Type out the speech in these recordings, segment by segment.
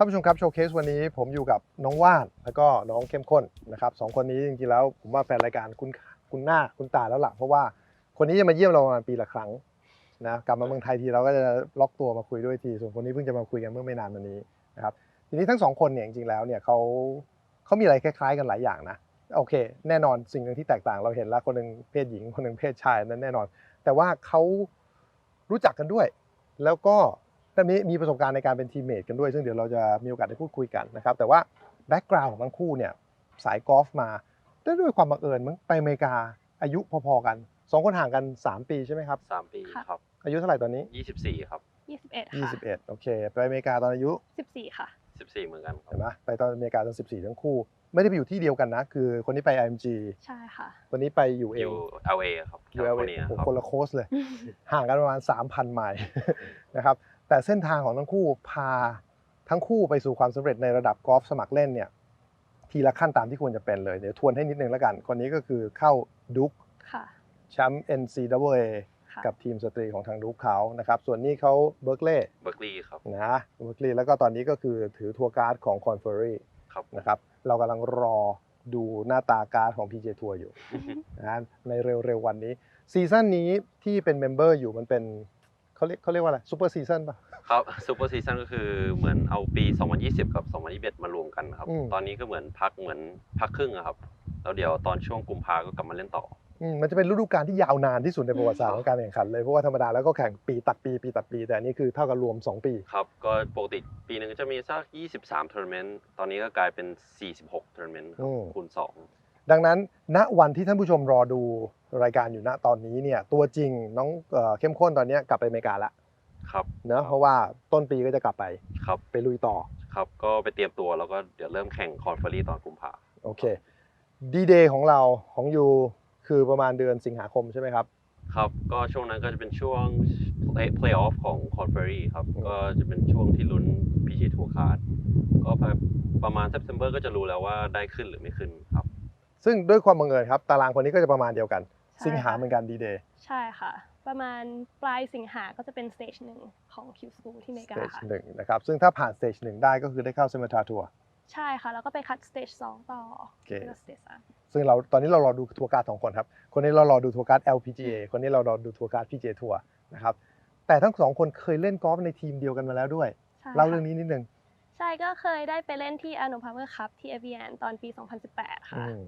ท่านผู้ชมครับโชว์เคสวันนี้ผมอยู่กับน้องว่านแล้วก็น้องเข้มข้นนะครับสองคนนี้จริงๆแล้วผมว่าแฟนรายการคุณคุณหน้าคุณตาแล้วล่ะเพราะว่าคนนี้จะมาเยี่ยมเราประมาณปีละครั้งนะกลับมาเมืองไทยทีเราก็จะล็อกตัวมาคุยด้วยทีส่วนคนนี้เพิ่งจะมาคุยกันเมื่อไม่นานมานี้นะครับทีนี้ทั้งสองคนเนี่ยจริงๆแล้วเนี่ยเขาเขามีอะไรคล้ายๆกันหลายอย่างนะโอเค แน่นอนสิ่งหนึ่งที่แตกต่างเราเห็นแล้วคนหนึ่งเพศหญิงคนหนึ่งเพศชายนั้นแน่นอน แต่ว่าเขารู้จักกันด้วย แล้วก็ ตอนนี้มีประสบการณ์ในการเป็นทีมเมทกันด้วย ซึ่งเดี๋ยวเราจะมีโอกาสได้พูดคุยกันนะครับ แต่ว่าแบ็กกราวน์ของทั้งคู่เนี่ยสายกอล์ฟมาได้ด้วยความบังเอิญมั้งไปอเมริกาอายุพอๆกันสองคนห่างกัน 3 ปีใช่ไหมครับ สามปีค่ะครับ อายุเท่าไหร่ตอนนี้ ยี่สิบสี่ครับ21ค่ะ21โอเค ไปอเมริกาตอนอายุ14ค่ะ สิบสี่เหมือนกันครัเห็บ นไหมไปตอนอเมริกาตอน14 ทั้งคู่ ไม่ได้ไปอยู่ที่เดียวกันนะ คือคนนี้ไป IMG ใช่ค่ะ คนนี้ไปอยู่เอองยู่ LA ครับอยู่แคลิ LA ฟอร์เนียโอ้โหครับคนละโคสเลย ห่างกันประมาณ 3,000 ไมล์ นะครับ แต่เส้นทางของทั้งคู่พาทั้งคู่ไปสู่ความสำเร็จในระดับกอล์ฟสมัครเล่นเนี่ยทีละขั้นตามที่ควรจะเป็นเลย เดี๋ยวทวนให้นิดนึงแล้วกัน คนนี้ก็คือเข้าดุกค่ะแชมป์ NCAA ค่ะกับทีมสตรีของทางดุกเขานะครับ ส่วนนี้เขาเบิร์กเล่เบิร์กลีย์ครับนะเบิร์กลีย์แล้วก็ตอนนี้ก็คือถือทัวร์การ์ดของคอนเฟอรี่ครับนะครับ เรากำลังรอดูหน้าตาการ์ดของ PJ ทัวร์อยู่นะฮะในเร็วๆวันนี้ซีซั่นนี้ที่เป็นเมมเบอร์อยู่มันเป็น เขาเรียกเขาเรียกว่าอะไรซูเปอร์ซีซั่นป่ะ ครับซูเปอร์ซีซั่นก็คือเหมือนเอาปี 2020 กับ 2021 มารวมกันครับ อืม ตอนนี้ก็เหมือนพักเหมือนพักครึ่งอะครับ แล้วเดี๋ยวตอนช่วงกุมภาก็กลับมาเล่นต่อ อืมมันจะเป็นฤดูกาลที่ยาวนานที่สุดในประวัติศาสตร์อืมของการแข่งขันเลยเพราะว่าธรรมดาแล้วก็แข่งปีตัดปีปีตัดปี แต่อันนี่คือเท่ากับรวม 2 ปี ครับ ก็ปกติปีหนึ่งจะมีสัก 23 ทัวร์นาเมนต์ ตอนนี้ก็กลายเป็น 46 ทัวร์นาเมนต์ครับอืม คูณ2 ดังนั้นณวันที่ท่านผู้ชมรอดูรายการอยู่ณตอนนี้เนี่ยตัวจริงน้องเอ่อเข้มข้นตอนเนี้ยกลับไปอเมริกาละครับ เนอะเพราะว่าต้นปีก็จะกลับไปครับ ไปลุยต่อ ครับ ก็ไปเตรียมตัวแล้วก็เดี๋ยวเริ่มแข่งคอนเฟอรี่ตอนกุมภาโอเคดีเดย์ของเราของยูคือประมาณเดือนสิงหาคมใช่ไหมครับ ครับ ก็ช่วงนั้นก็จะเป็นช่วง play play off ของ c o n f e r y ครับ อืม ก็จะเป็นช่วงที่ลุ้น PGA Tour Card ก็ประประมาณ September ก็จะรู้แล้วว่าได้ขึ้นหรือไม่ขึ้นครับ ซึ่งด้วยความบังเอิญครับ ตารางคนนี้ก็จะประมาณเดียวกัน ใช่สิงหาค่ะ เหมือนกันดีเดย์ใช่ค่ะ ประมาณปลายสิงหาก็จะเป็นสเตจหนึ่งของ Q School ที่อเมริสกาเตจค่ะ หนึ่งนะครับซึ่งถ้าผ่านสเตจหนึ่งได้ก็คือได้เข้าเซมิทาทัวร์ ใช่ค่ะ แล้วก็ไปคัดสเตจสองต่อโอเค แล้วก็สเตจสามซึ่งเราตอนนี้เรารอดูทัวร์การ์ดสองคนครับ คนนี้เรารอดูทัวร์การ์ด LPGA คนนี้เรารอดูทัวร์การ์ด PGA ทัวร์นะครับแต่ทั้งสองคนเคยเล่นกอล์ฟในทีมเดียวกันมาแล้วด้วยใช่เล่าค่ะเรื่องนี้นิดนึงใช่ก็เคยได้ไปเล่นที่อ n น p พาวเวอร์คัพที่เอเวียนตอนปี 2018 ค่ะ อืม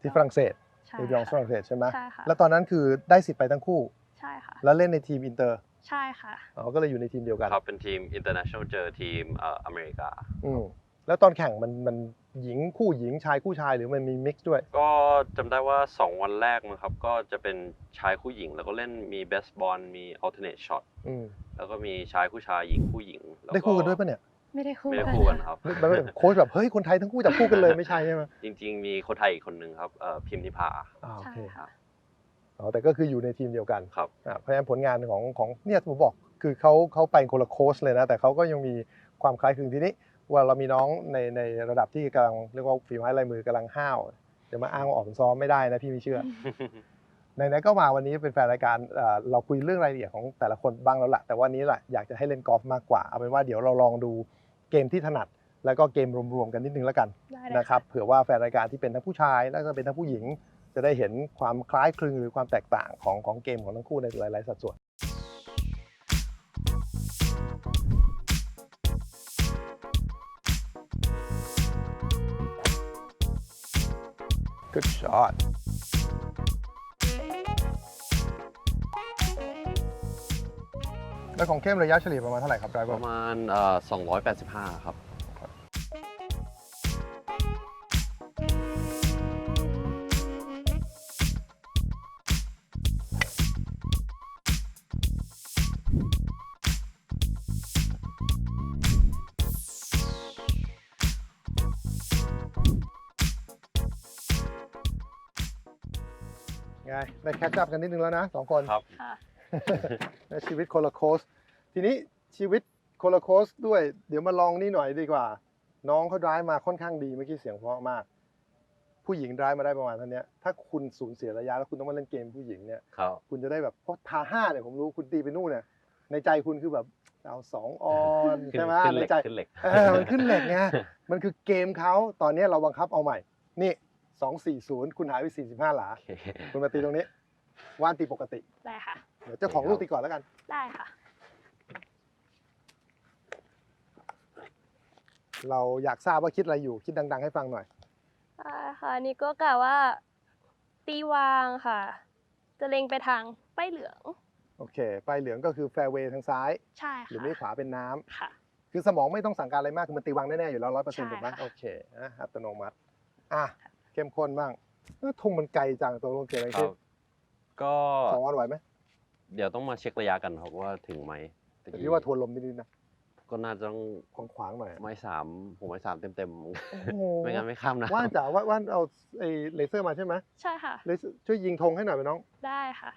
ที่ฝรั่งเศสใช่ในเรื่องฝค่ะรั่งเศสใช่ไหมใช่ค่ะแล้วตอนนั้นคือได้สิทธิ์ไปทั้งคู่ ใช่ค่ะ แล้วเล่นในทีมอินเตอร์ใช่ค่ะ อ๋อก็เลยอยู่ในทีมเดียวกันครับเป็นทีม International เจอทีมเอ่ออเมริกา อืมแล้วตอนแข่งมันมันหญิงคู่หญิงชายคู่ชายหรือมันมีมิกซ์ด้วย ก็จำได้ว่า 2 วันแรกมั้งครับ ก็จะเป็นชายคู่หญิง แล้วก็เล่นมี best ball มี alternate shot อืมแล้วก็มีชายคู่ชายหญิงคู่หญิงแล้วได้คู่กันด้วยปะเนี่ย ไม่ได้คู่ไม่ได้กันคู่กันครับไม่ไม่โค้ชแบบเฮ้ยคนไทยทั้งคู่จับคู่กันเลยไม่ใช่ใช่ไหมจริง ๆ มีคนไทยอีกคนหนึ่งครับเอ่อพิมพ์นิพา อ่าโอใช่เคค่ะ อ๋อแต่ก็คืออยู่ในทีมเดียวกันครับ อ่าเพราะฉะนั้นผลงานของของเนี่ยผมบอกคือเขาเขาไปคนละโค้ชเลยนะ แต่เขาก็ยังมีความคล้ายคลึงทีนี้ว่าเรามีน้องในในระดับที่กำลังเรียกว่าฝีไม้ลายมือกำลังห้าวเดี๋ยวมาอ้างว่าออกซ้อมไม่ได้นะพี่ไม่เชื่อในนั้นก็มาวันนี้เป็นแฟนรายการเอ่อเราคุยเรื่องรายละเอียดของแต่ละคนบ้างแล้วแหละแต่วันนี้แหละอยากจะให้เล่นกอล์ฟมากกว่าเอาเป็นว่าเดี๋ยวเราลองดู เกมที่ถนัด แล้วก็เกมรวมๆกันนิดนึงแล้วกันได้เลยนะครับเผื่อว่าแฟนรายการที่เป็นทั้งผู้ชาย และก็เป็นทั้งผู้หญิง จะได้เห็นความคล้ายคลึงหรือความแตกต่างของของเกมของทั้งคู่ในหลายๆสัดส่วน Good shot แล้วของเข้มระยะเฉลี่ยประมาณเท่าไหร่ครับไดรเวปอร์ระมาณเอ่อ285 ครับ ไงได้แคชชัพกันนิดนึงแล้วนะสองคนครั บค่ะในชีวิตคนละโคสทีนี้ชีวิตคนละโคสด้วย เดี๋ยวมาลองนี่หน่อยดีกว่า น้องเขาดรายมาค่อนข้างดีเมื่อกี้เสียงเพราะมาก ผู้หญิงดรายมาได้ประมาณเท่านี้ถ้าคุณสูญเสียระยะแล้วคุณต้องมาเล่นเกมผู้หญิงเนี่ยครับคุณจะได้แบบเพราะทาห้าเนี่ยผมรู้คุณตีไปนู่นเนี่ยในใจคุณคือแบบเอาสองออนขึ้นใช่ไหมขึ้นเหในล็กใจขึ้นเหล็กเออมันขึ้นเหล็กไงมันคือเกมเขาตอนนี้เราบังคับเอาใหม่ นี่สองสี่ศูนย์คุณหายไปสี่สิบห้าหลาโอเคคุณมาตีตรงนี้ ว่านตีปกติ ได้ค่ะ เดี๋ยวเจ้าของลูกตีก่อนแล้วกัน ได้ค่ะ เราอยากทราบว่าคิดอะไรอยู่ คิดดัง ๆ ให้ฟังหน่อย ได้ค่ะอันนี่ก็กะว่า ตีวางค่ะ จะเล็งไปทางป้ายเหลือง โอเคไปเหลืองก็คือแฟร์เวย์ทางซ้าย ใช่หรือค่ะไม่ขวาเป็นน้ำค่ะ คือสมองไม่ต้องสั่งการอะไรมาก คือมันตีวางแน่ๆอยู่แล้วร้อยเปอร์เซ็นต์ใช่ถูกไหมค่ะ โอเคนะอัตโนมัติ อะ เข้มข้นบ้างเอ้อธงมันไกลจังตัวลงเกิดอะไรครัขึ้นบ ก็สองวันไหวไหมเดี๋ยวต้องมาเช็คระยะกันครับว่าถึงไหมตะแต่กี้พี่ว่าทวนลมนิดๆนะก็น่าจะต้องขวางๆหน่อยอะไม้สามผมไม้สามเต็มเต็มโอ้โหๆไม่งั้นไม่ข้ามนะว่านจ๋าว่าว่านเอาไอ้เลเซอร์มาใช่ไหมใช่ค่ะ เลเซอร์ช่วยยิงธงให้หน่อยไหมน้อง ได้ค่ะ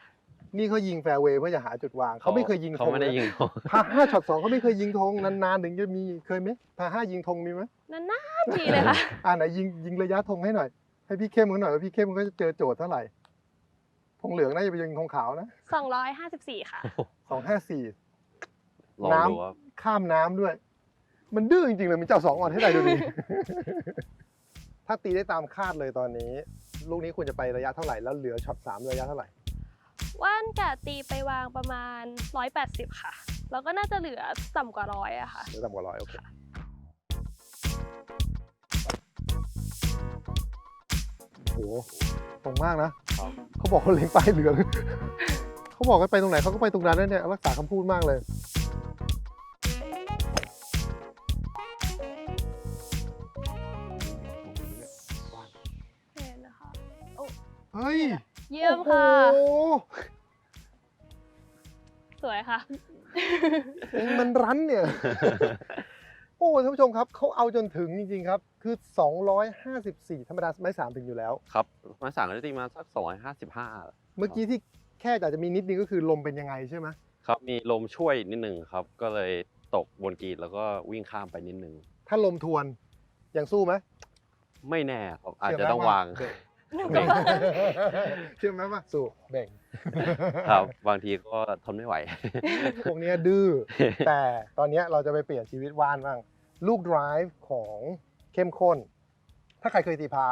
นี่เขายิงแฟร์เวย์เพื่อจะหาจุดวางเขาไม่เคยยิงธเขางไม่ได้เลยยิงธงพาห้าช็อตสองเขาไม่เคยยิงธงนานๆถึงจะมีเคยไหมพาห้ายิงธงมีไหมนานๆทีเลยค่ะ อ่าไหนยิงยิงระยะธงให้หน่อยให้พี่เข้มเขาหน่อยว่าพี่เข้มเขาจะเจอโจทย์เท่าไหร่ ธงเหลืองน่าจะไปยิงธงขาวนะ254ค่ะ สองห้าสี่ ลองน้ำ ดูว่าข้ามน้ำด้วย มันดื้อจริงๆเลยมันเจ้าสองอ่อนให้ได้ดูดิ ถ้าตีได้ตามคาดเลยตอนนี้ ลูกนี้ควรจะไประยะเท่าไหร่แล้วเหลือช็อตสามระยะเท่าไหร่ ว่านกะตีไปวางประมาณ 180 ค่ะ แล้วก็น่าจะเหลือต่ำกว่าร้อยอะค่ะหรือต่ำกว่าร้อยโอเค โอ้โหตรงมากนะครับเขาบอกเขาเล็งป้ายเหลืองเขาบอกกันไปตรงไหนเขาก็ไปตรงนั้นนะเนี่ยรักษาคำพูดมากเลยเห็นนะคะเฮ้ยเยี่ยมค่ะโอ้โหสวยค่ะเองมันรั้นเนี่ยโอ้ท่านผู้ชมครับเขาเอาจนถึงจริงๆครับคือ 254 ธรรมดาไม่สามถึงอยู่แล้ว ครับไม้สามก็จะตีมาสักสองร้อยห้าสิบห้าเมื่อกี้ที่แค่อาจจะมีนิดนึงก็คือลมเป็นยังไงใช่ไหมครับมีลมช่วยนิดนึงครับ ก็เลยตกบนกรีดแล้วก็วิ่งข้ามไปนิดนึง ถ้าลมทวนยังสู้ไหมไม่แน่ครับอาจเชื่จะไหมต้องวางหนูเบ่ก็งว่าเชื่อไหมว่าสู้เบ่งครับบางทีก็ทนไม่ไหวพวกเนี้ยดื้อแต่ตอนเนี้ยเราจะไปเปลี่ยนชีวิตว่านบ้าง ลูก drive ของเข้มข้น ถ้าใครเคยตีพา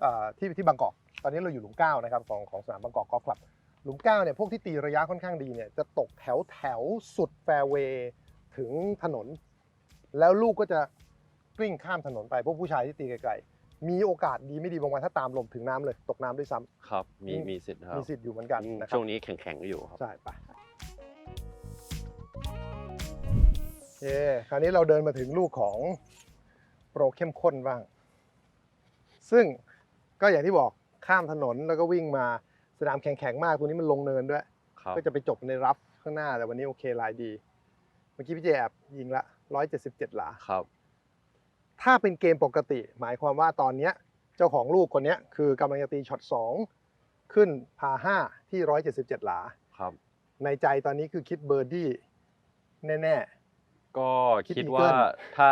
เอ่อที่ที่บางกอก ตอนนี้เราอยู่หลุมเก้านะครับของของสนามบางกอกกอล์ฟคลับ หลุมเก้าเนี่ยพวกที่ตีระยะค่อนข้างดีเนี่ยจะตกแถวแถวสุดแฟร์เวย์ถึงถนน แล้วลูกก็จะกลิ้งข้ามถนนไปพวกผู้ชายที่ตีไกลๆมีโอกาสดีไม่ดีบางวันถ้าตามลมถึงน้ำเลยตกน้ำด้วยซ้ำครับ มีอืมมีสิทธิ์ครับมีสิทธิ์อยู่เหมือนกันอืมนะครับช่วงนี้แข็งๆอยู่ครับใช่ปะ เค คราวนี้เราเดินมาถึงลูกของโปรเข้มข้นบ้าง ซึ่งก็อย่างที่บอกข้ามถนนแล้วก็วิ่งมาสนามแข็งๆมากตัวนี้มันลงเนินด้วยครับก็จะไปจบในรับข้างหน้าแต่วันนี้โอเคลายดี เมื่อกี้พี่เจแอบยิงละ177หลาครับ ถ้าเป็นเกมปกติ หมายความว่าตอนเนี้ย เจ้าของลูกคนเนี้ยคือกำลังจะตีช็อต2ขึ้นพา5ที่177หลาครับ ในใจตอนนี้คือคิดเบอร์ดี้แน่ ก็คิดคิดอีว่าเกิลถ้า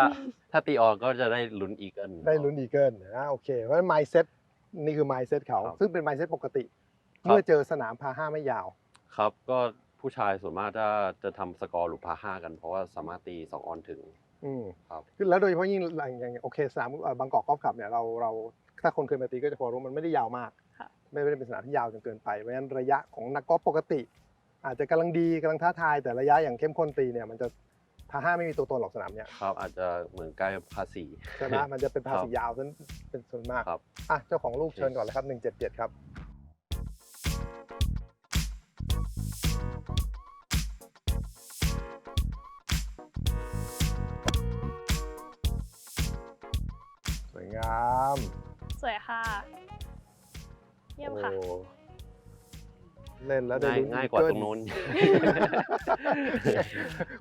ถ้าตีออนก็จะได้ลุ้นอีเกิลๆได้ลุ้นอีเกิลนะโอเคเพราะฉะนั้น mindset นี่คือ mindset เขาครับซึ่งเป็น mindset ปกติครับเมื่อเจอสนามพา5ไม่ยาว ครับก็ผู้ชายส่วนมากจะจะทำสกอร์หรือพาห้ากันเพราะว่าสามารถตีสองออนถึงอืมครับคือแล้วโดยเฉพาะยิ่งอย่างอย่างโอเคสนามเอ่อบางกอกกอล์ฟคลับเนี่ยเราเราถ้าคนเคยมาตีก็จะพอรู้มันไม่ได้ยาวมากค่ะไม่ได้เป็นสนามที่ยาวจนเกินไปเพราะฉะนั้นระยะของนักกอล์ฟปกติ อาจจะกำลังดีกำลังท้าทายแต่ระยะอย่างเข้มข้นตีเนี่ยมันจะ พาห้าไม่มีตัวตนหรอกสนามเนี่ยครับอาจจะเหมือนใกล้พาสีใช่ไหมมันจะเป็นพาครับสียาวซะเป็นส่วนมากครับอะเจ้าของลูกเชิญก่อนเลยครับ 177 ครับสวยงาม สวยค่ะ เยี่ยมค่ะโอ้ เล่นแล้วได้ง่ายลุ้นง่ายกว่าอีตเกิลรงนู้น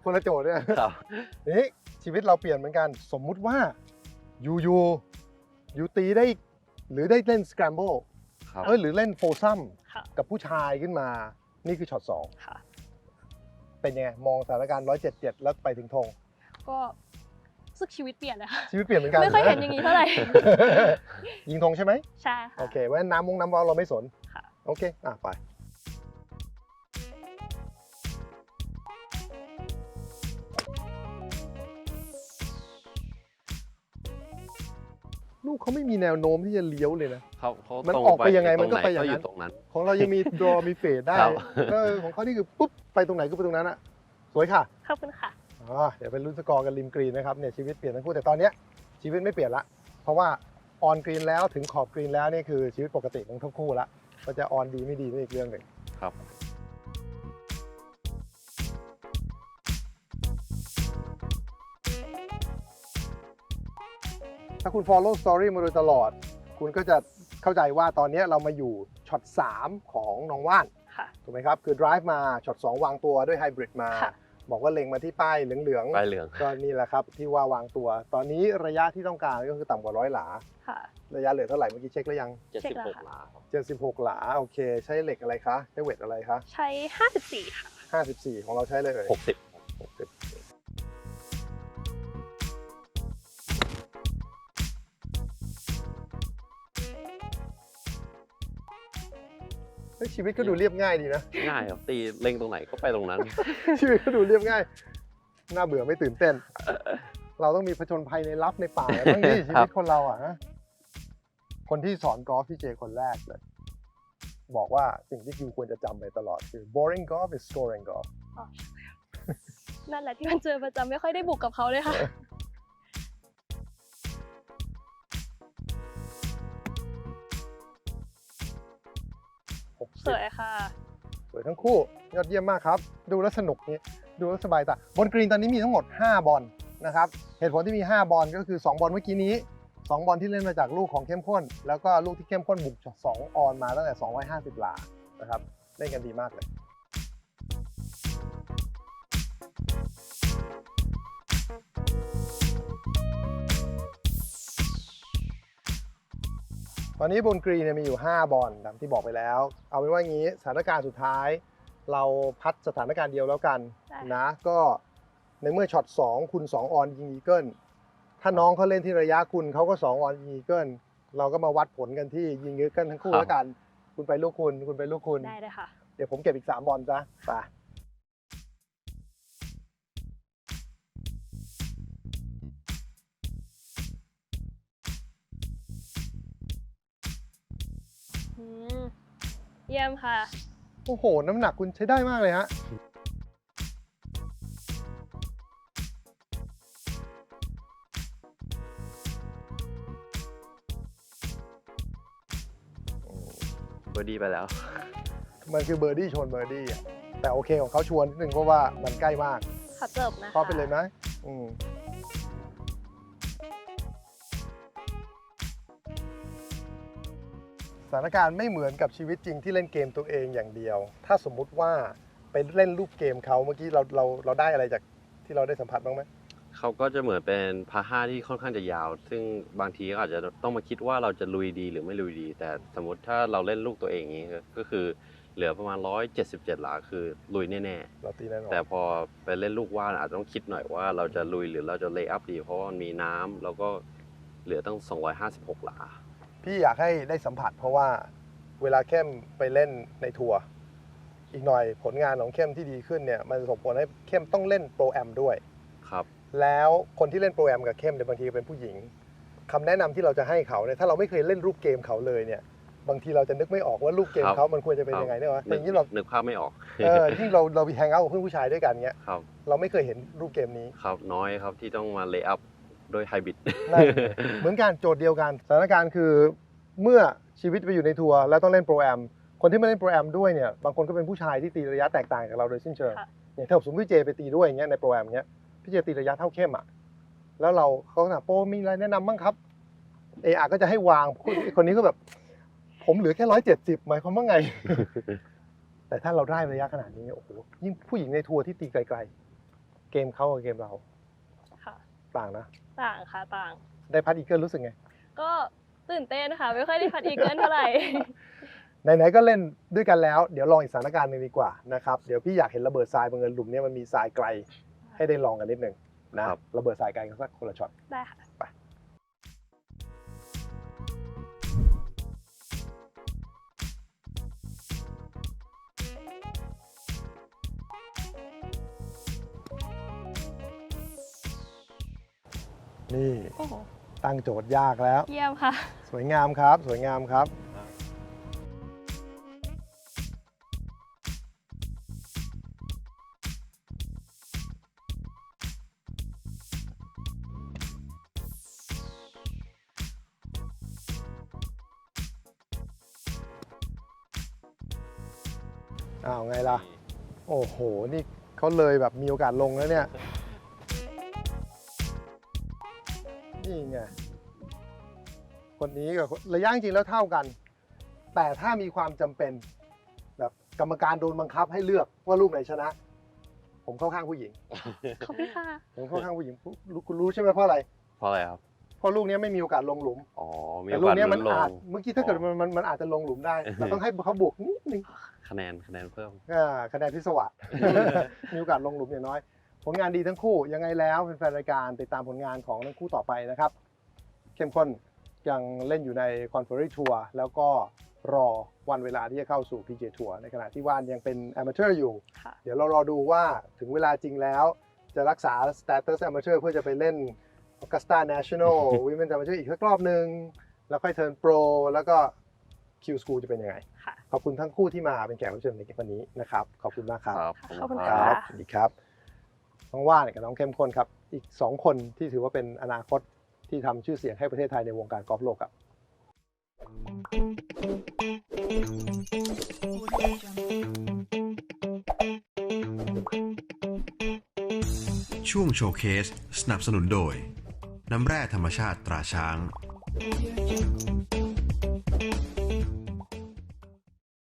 คนละโจทย์เนี่ยครับนี่ชีวิตเราเปลี่ยนเหมือนกัน สมมุติว่ายูยูยูตีได้หรือได้เล่นสแครมเบิลครับเอ้ยหรือเล่นโฟซัมค่ะกับผู้ชายขึ้นมา นี่คือช็อตสองค่ะเป็นยังไงมองสถานการณ์177แล้วไปถึงธงก็รู้สึกชีวิตเปลี่ยนเลยค่ะชีวิตเปลี่ยนเหมือนกันไม่ค่อยเห็นอย่างนี้เท่าไหร่ยิงธงใช่ไหมใช่ค่ะโอเคเพราะฉะนั้นน้ำมงน้ำวอลเราไม่สนค่ะโอเคอะไป ลูกเขาไม่มีแนวโน้มที่จะเลี้ยวเลยนะ เขาเขามันตรงออกไปยังไงมันก็ตรหไปอย่างอนั้นยู่ตรงนั้น ของเรายังมีดรอมีเฟดได้ครับ เออของเขานี่คือปุ๊บไปตรงไหนก็ไปตรงนั้นอะสวยค่ะขอบคุณค่ะอ๋อเดี๋ยวเป็นรุ่นสกอร์กันริมกรีนนะครับเนี่ยชีวิตเปลี่ยนทั้งคู่แต่ตอนเนี้ยชีวิตไม่เปลี่ยนละ เพราะว่าออนกรีนแล้วถึงขอบกรีนแล้วนี่คือชีวิตปกติของทั้งคู่ละก็จะออนดีไม่ดีนี่อีกเรื่องหนึ่งครับ ถ้าคุณ follow story มาโดยตลอด คุณก็จะเข้าใจว่าตอนเนี้ยเรามาอยู่ช็อต 3 ของน้องว่านค่ะถูกไหมครับ คือ drive มาช็อต 2 วางตัวด้วยไฮบริดมาค่ะบอกว่าเล็งมาที่ป้ายเหลืองป้ายเหลืองๆก็นี่แหละครับที่ว่าวางตัว ตอนนี้ระยะที่ต้องการก็คือต่ำกว่าร้อยหลาค่ะระยะเหลือเท่าไหร่เมื่อกี้เช็คแล้วยังเช็คแล้วค่ะ76 หลาครับ76 หลา โอเค ใช้เหล็กอะไรคะ ใช้เวทอะไรคะ ใช้ 54 ค่ะ 54 ของเราใช้เลยเอ่ย60 60 เฮ้ยชีวิตก็ดูเรียบง่ายดีนะ ง่ายครับตีเล็งตรงไหนก็ไปตรงนั้น ชีวิตก็ดูเรียบง่าย น่าเบื่อไม่ตื่นเต้น เราต้องมีผจญภัยในลับในป่าบ้างดิชีครัวิตบคนเราอะฮะคนที่สอนกอล์ฟพี่เจคนแรกเลยบอกว่าสิ่งที่คิวควรจะจำไปตลอดคือ boring golf is scoring golf อ๋อใช่ค่ะนั่นแหละที่มันเจอประจำไม่ค่อยได้บุกกับเขาเลยค่ะ สวยค่ะ สวยทั้งคู่ ยอดเยี่ยมมากครับ ดูแล้วสนุกนี่ดูแล้วสบายตาบนกรีนตอนนี้มีทั้งหมด 5 บอลนะครับ เหตุผลที่มี 5 บอลก็คือ 2 บอลเมื่อกี้นี้ 2 บอลที่เล่นมาจากลูกของเข้มข้น แล้วก็ลูกที่เข้มข้นบุกจาก2ออนมาตั้งแต่ 250 หลานะครับ เล่นกันดีมากเลย ตอนนี้บนกรีนเนี่ยมีอยู่ 5 บอลตามที่บอกไปแล้ว เอาเป็นว่างี้สถานการณ์สุดท้าย เราพัดสถานการณ์เดียวแล้วกันได้นะก็ในเมื่อช็อต2คุณ 2 ออนยิงอีเกิลถ้าน้องเขาเล่นที่ระยะคุณเขาก็ 2 ออนยิงอีเกิลเราก็มาวัดผลกันที่ยิงอีเกิลทั้งคู่ครับแล้วกัน คุณไปลูกคุณ คุณไปลูกคุณได้เลยค่ะเดี๋ยวผมเก็บอีก 3 บอลจ้ะไป มเยี่ยมค่ะ โอ้โห น้ำหนักคุณใช้ได้มากเลยฮะ เบอร์ดี้ไปแล้ว มันคือเบอร์ดี้ชนเบอร์ดี้อะแต่โอเคของเขาชวนนิดนึงเพราะว่ามันใกล้มากขอเจิบนะคะ เข้าไปเลยไหมอืม ถานการณ์ไม่เหมือนกับชีวิตจริงที่เล่นเกมตัวเองอย่างเดียว ถ้าสมมุติว่าไปเล่นรูปเกมเขาเมื่อกี้เราเราเราได้อะไรจากที่เราได้สัมผัสบ้างไหมเขาก็จะเหมือนเป็นพาห้าที่ค่อนข้างจะยาว ซึ่งบางทีก็อาจจะต้องมาคิดว่าเราจะลุยดีหรือไม่ลุยดี แต่สมมติถ้าเราเล่นลูกตัวเองอย่างนี้ก็ก็คือเหลือประมาณ 177 หลาคือลุยแน่เราตีแน่นอนๆแต่พอไปเล่นลูกว่านอาจจะต้องคิดหน่อยว่าเราจะลุยหรือเราจะเลย์อัพดี เพราะว่ามันมีน้ำแล้วก็เหลือตั้ง 256 หลา พี่อยากให้ได้สัมผัส เพราะว่าเวลาเข้มไปเล่นในทัวร์อีกหน่อยผลงานของเข้มที่ดีขึ้นเนี่ยมันส่งผลให้เข้มต้องเล่นโปรแอมด้วย ครับ แล้วคนที่เล่นโปรแกรมกับเข้มเนี่ยบางทีเป็นผู้หญิงคำแนะนำที่เราจะให้เขาเนี่ยถ้าเราไม่เคยเล่นรูปเกมเขาเลยเนี่ย บางทีเราจะนึกไม่ออกว่ารูปเกมครับ เขามันควรจะเป็นยังไงเนี่ยวะแต่อย่างนี้เรานึกภาพไม่ออก เออยิ่งเราเราไปแฮงเอาท์กับเพื่อนผู้ชายด้วยกันเงี้ยครับ เราไม่เคยเห็นรูปเกมนี้ ครับน้อยครับที่ต้องมาเลย์อัพ ด้วยไฮบริด นั่นเลยเหมือนกันโจทย์เดียวกันสถานการณ์คือเมื่อชีวิตไปอยู่ในทัวร์แล้วต้องเล่นโปรแกรมคนที่ไม่เล่นโปรแกรมด้วยเนี่ยบางคนก็เป็นผู้ชายที่ตีระยะแตกต่างจากเราโดยสิ้นเชิงค่ะ อย่างถ้าสมมติพี่เจไปตีด้วยอย่างเงี้ยในโปรแกรมเงี้ยพี่เจตีระยะเท่าเข้มอะแล้วเราเขาถามโปรมีอะไรแนะนำบ้างครับเออาก็จะให้วางคนคนนี้ก็แบบ ผมเหลือแค่ร้อยเจ็ดสิบหมายความว่าไง แต่ถ้าเราได้ระยะขนาดนี้โอ้โหยิ่งผู้หญิงในทัวร์ที่ตีไกลๆ เกมเขากับเกมเราค่ะ ต่างนะ ต่างค่ะต่าง ได้พัดอีเกิลรู้สึกไง ก็ตื่นเต้นค่ะไม่ค่อยได้พัดอีเกิลเท่าไหร่ไหนๆก็เล่นด้วยกันแล้วเดี๋ยวลองอีกสถานการณ์หนึ่งดีกว่านะครับเดี๋ยวพี่อยากเห็นระเบิดทรายบางเงินหลุมเนี้มันมีทรายไกลให้ได้ลองกันนิดหนึ่งนะครับ ระเบิดทรายไกลกันสักคนละช็อตได้ค่ะ นี่โอ้โหตั้งโจทย์ยากแล้ว เยี่ยมค่ะ สวยงามครับ สวยงามครับ อ้าวไงล่ะ โอ้โห นี่เขาเลยแบบมีโอกาสลงแล้วเนี่ย นี่ไงคนนี้กับคนระยะจริงๆแล้วเท่ากัน แต่ถ้ามีความจำเป็น แบบกรรมการโดนบังคับให้เลือกว่าลูกไหนชนะ ผมเข้าข้างผู้หญิงขอบคุณค่ะผมเข้าข้างผู้หญิงรู้คุณรู้ใช่ไหมเพราะอะไรเพราะอะไรครับเพราะลูกเนี้ยไม่มีโอกาสลงหลุมอ๋อมีแต่โอลูกกาสเนี้ยมันลุ้นลอาจงเมื่อกี้ถ้าเกิดอ๋อมันมันมันอาจจะลงหลุมได้เราต้องให้เขาบวกนิดนึงคะแนนคะแนนเพิ่มอ่าคะแนนพิศวาสมีโอกาสลงหลุมอย่างน้อย ผลงานดีทั้งคู่ ยังไงแล้วเป็นแฟนรายการติดตามผลงานของทั้งคู่ต่อไปนะครับ เข้มข้นยังเล่นอยู่ในคอนเฟอเรนซ์ทัวร์แล้วก็รอวันเวลาที่จะเข้าสู่ PJ ทัวร์ในขณะที่ว่านยังเป็น a อ a เ e อร์อยู่ ค่ะ เดี๋ยวเรารอดูว่าถึงเวลาจริงแล้ว จะรักษาสเตตัส a อ a เ e อร์เพื่อจะไปเล่น Augusta National Women Amateur อีกสักรอบหนึ่งแล้วค่อยเทิร์นโปรแล้วก็ Q School จะเป็นยังไง ค่ะ ขอบคุณทั้งคู่ที่มาเป็นแขกรับเชิญในวันนี้นะครับ ขอบคุณมากครับครับขอบคุณคค่ะรับสวัสดีครับ น้องว่านกับน้องเข้มข้นครับอีก 2 คนที่ถือว่าเป็นอนาคตที่ทำชื่อเสียงให้ประเทศไทยในวงการกอล์ฟโลกครับช่วงโชว์เคส สนับสนุนโดย น้ำแร่ธรรมชาติตราช้าง